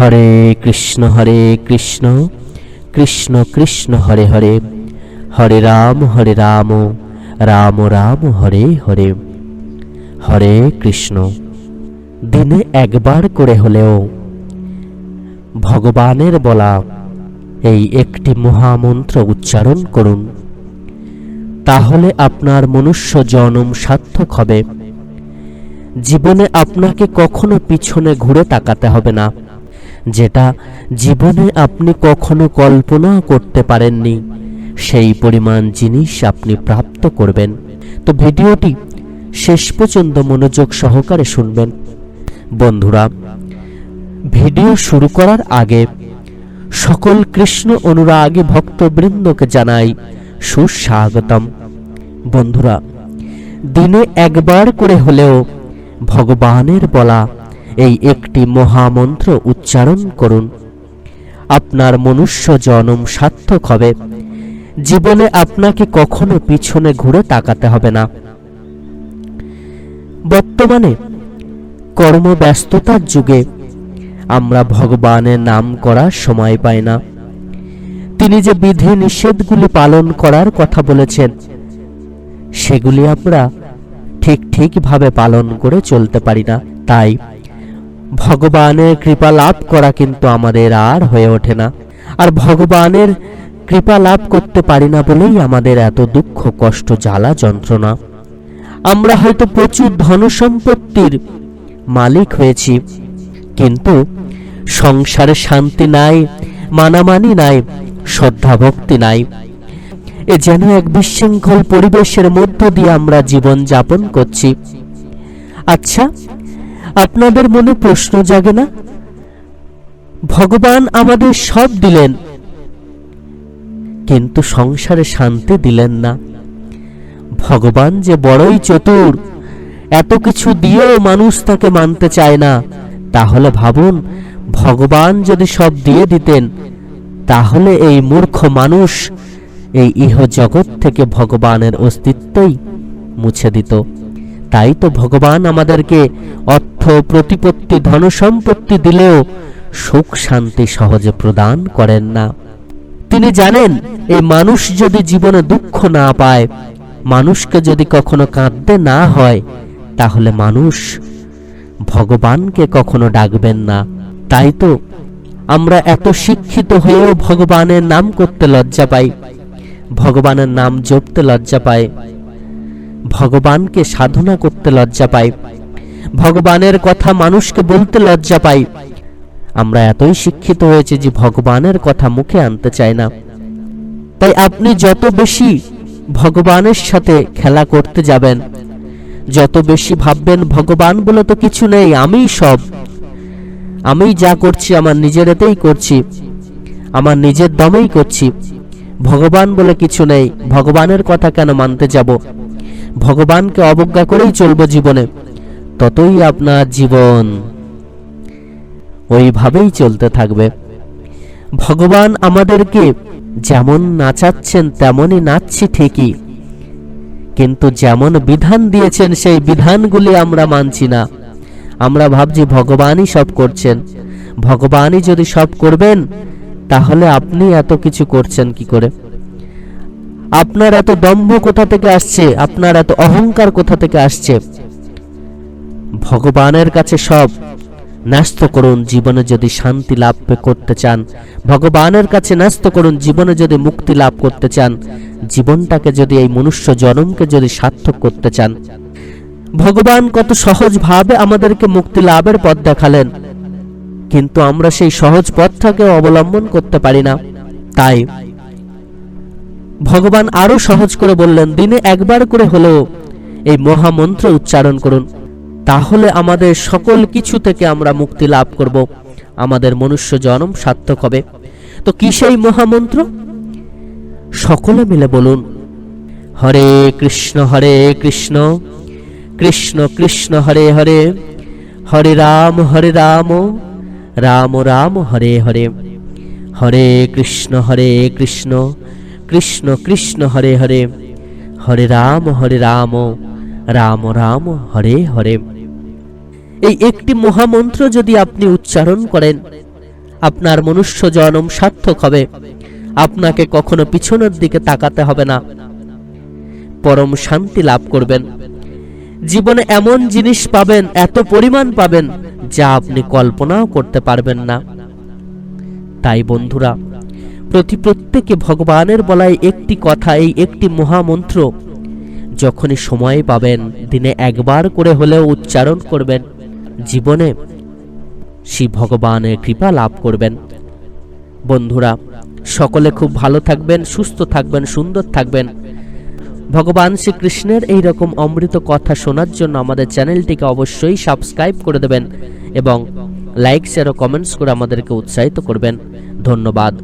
হরে কৃষ্ণ হরে কৃষ্ণ কৃষ্ণ কৃষ্ণ, হরে হরে। হরে রাম হরে রাম রাম রাম, হরে হরে। হরে কৃষ্ণ। দিনে একবার করে হলেও ভগবানের বলা এই একটি মহামন্ত্র উচ্চারণ করুন। তাহলে আপনার মনুষ্য জনম সার্থক হবে। জীবনে আপনাকে কখনো পিছনে ঘুরে তাকাতে হবে না। যেটা জীবনে আপনি কখনো কল্পনা করতে পারেননি। সেই পরিমাণ জিনিস আপনি প্রাপ্ত করবেন। তো ভিডিওটি শেষ পর্যন্ত মনোযোগ সহকারে শুনবেন। বন্ধুরা, ভিডিও শুরু করার আগে সকল কৃষ্ণ অনুরাগী ভক্তবৃন্দকে জানাই সুস্বাগতম। বন্ধুরা, দিনে একবার করে হলেও ভগবানের বলা এই একটি মহামন্ত্র উচ্চারণ করুন। আপনার মনুষ্য জনম সার্থক হবে। জীবনে আপনাকে কখনো পিছনে ঘুরে তাকাতে হবে না। বর্তমানে কর্মব্যস্ততার যুগে আমরা ভগবানের নাম করার সময় পাই না। তিনি যে বিধি নিষেধগুলি পালন করার কথা বলেছেন, সেগুলি আমরা ঠিক ঠিকভাবে পালন করে চলতে পারি না। তাই ভগবানের কৃপা লাভ করা কিন্তু আমাদের আর হয়ে ওঠে না। আর ভগবানের কৃপা লাভ করতে পারি না বলেই আমাদের এত দুঃখ, কষ্ট, জ্বালা, যন্ত্রণা। আমরা হয়তো প্রচুর ধন সম্পত্তির মালিক হয়েছি, কিন্তু সংসারে শান্তি নাই, মানামানি নাই, শ্রদ্ধা ভক্তি নাই। এ যেন এক বিশৃঙ্খল পরিবেশের মধ্য দিয়ে আমরা জীবন যাপন করছি। আচ্ছা আপনাদের মনে প্রশ্ন জাগে না? ভগবান আমাদের সব দিলেন, কিন্তু সংসারে শান্তি দিলেন না। ভগবান যে বড়ই চতুর, এত কিছু দিয়েও মানুষ তাকে মানতে চায় না। তাহলে ভাবুন, ভগবান যদি সব দিয়ে দিতেন, তাহলে এই মূর্খ মানুষ এই ইহ জগৎ থেকে ভগবানের অস্তিত্বই মুছে দিত। তাই তো ভগবান আমাদেরকে অর্থ, প্রতিপত্তি, ধনসম্পত্তি দিলেও সুখ শান্তি সহজে প্রদান করেন না। তিনি জানেন এই মানুষ যদি জীবনে দুঃখ না পায়, মানুষকে যদি কখনো কাঁদতে না হয়, তাহলে মানুষ ভগবানকে কখনো ডাকবেন না। তাই তো আমরা এত শিক্ষিত হয়েও ভগবানের নাম করতে লজ্জা পাই, ভগবানের নাম জপতে লজ্জা পাই। ভগবানকে সাধনা করতে লজ্জা পাই ভগবানের কথা মানুষকে বলতে লজ্জা পাই আমরা এতই শিক্ষিত হয়েছে যে ভগবানের কথা মুখে আনতে চাই না। তাই আপনি যত বেশি ভগবানের সাথে খেলা করতে যাবেন, যত বেশি ভাববেন, ভগবান বলে তো কিছু নেই, আমিই সব। আমি যা করছি, আমার নিজের এতেই করছি। আমার নিজের দমেই করছি। ভগবান বলে কিছু নেই, ভগবানের কথা কেন মানতে যাব? ভগবানকে অবজ্ঞা করেই চলবো জীবনে। ততই আপনার জীবন ওইভাবেই চলতে থাকবে। ভগবান আমাদেরকে যেমন নাচাচ্ছেন, তেমনই নাচছি ঠিকই। কিন্তু যেমন বিধান দিয়েছেন, সেই বিধানগুলি আমরা মানছি না। আমরা ভাবছি ভগবানই সব করছেন। ভগবানই যদি সব করবেন, তাহলে আপনি এত কিছু করছেন কি করে? আপনার এত দম্ভ কোথা থেকে আসছে? আপনার এত অহংকার কোথা থেকে আসছে? ভগবানের কাছে সব ন্যস্ত করুন, জীবনে যদি শান্তি লাভ করতে চান। ভগবানের কাছে ন্যস্ত করুন, জীবনে যদি মুক্তি লাভ করতে চান। জীবনটাকে যদি এই মনুষ্য জনমকে যদি সার্থক করতে চান। ভগবান কত সহজভাবে আমাদেরকে মুক্তি লাভের পথ দেখালেন। কিন্তু আমরা সেই সহজ পথটাকে অবলম্বন করতে পারি না। তাই ভগবান আরও সহজ করে বললেন, দিনে একবার করে হলেও এই মহামন্ত্র উচ্চারণ করুন। তাহলে আমাদের সকল কিছু থেকে আমরা মুক্তি লাভ করব। আমাদের মনুষ্য জন্ম সার্থক হবে। তো কি সেই মহামন্ত্র? সকলে মিলে বলুন, হরে কৃষ্ণ হরে কৃষ্ণ কৃষ্ণ কৃষ্ণ, হরে হরে হরে রাম হরে রাম রাম রাম, হরে হরে হরে কৃষ্ণ হরে কৃষ্ণ কৃষ্ণ কৃষ্ণ হরে হরে। হরে রাম হরে রাম রাম রাম, হরে হরে। এই একটি মহামন্ত্র যদি আপনি উচ্চারণ করেন, আপনার মনুষ্য জনম সার্থক হবে। আপনাকে কখনো পিছনের দিকে তাকাতে হবে না। পরম শান্তি লাভ করবেন। জীবনে এমন জিনিস পাবেন, এত পরিমাণ পাবেন, যা আপনি কল্পনাও করতে পারবেন না। তাই বন্ধুরা প্রতি প্রত্যেকে ভগবানের বলায় একটি কথা, এই একটি মহামন্ত্র। যখনই সময় পাবেন, দিনে একবার করে হলেও উচ্চারণ করবেন। জীবনে শ্রী ভগবানের কৃপা লাভ করবেন। বন্ধুরা, সকলে খুব ভালো থাকবেন, সুস্থ থাকবেন, সুন্দর থাকবেন। ভগবান শ্রীকৃষ্ণের এই রকম অমৃত কথা শোনার জন্য আমাদের চ্যানেলটিকে অবশ্যই সাবস্ক্রাইব করে দেবেন এবং লাইক শেয়ার ও কমেন্টস করে আমাদেরকে উৎসাহিত করবেন। ধন্যবাদ।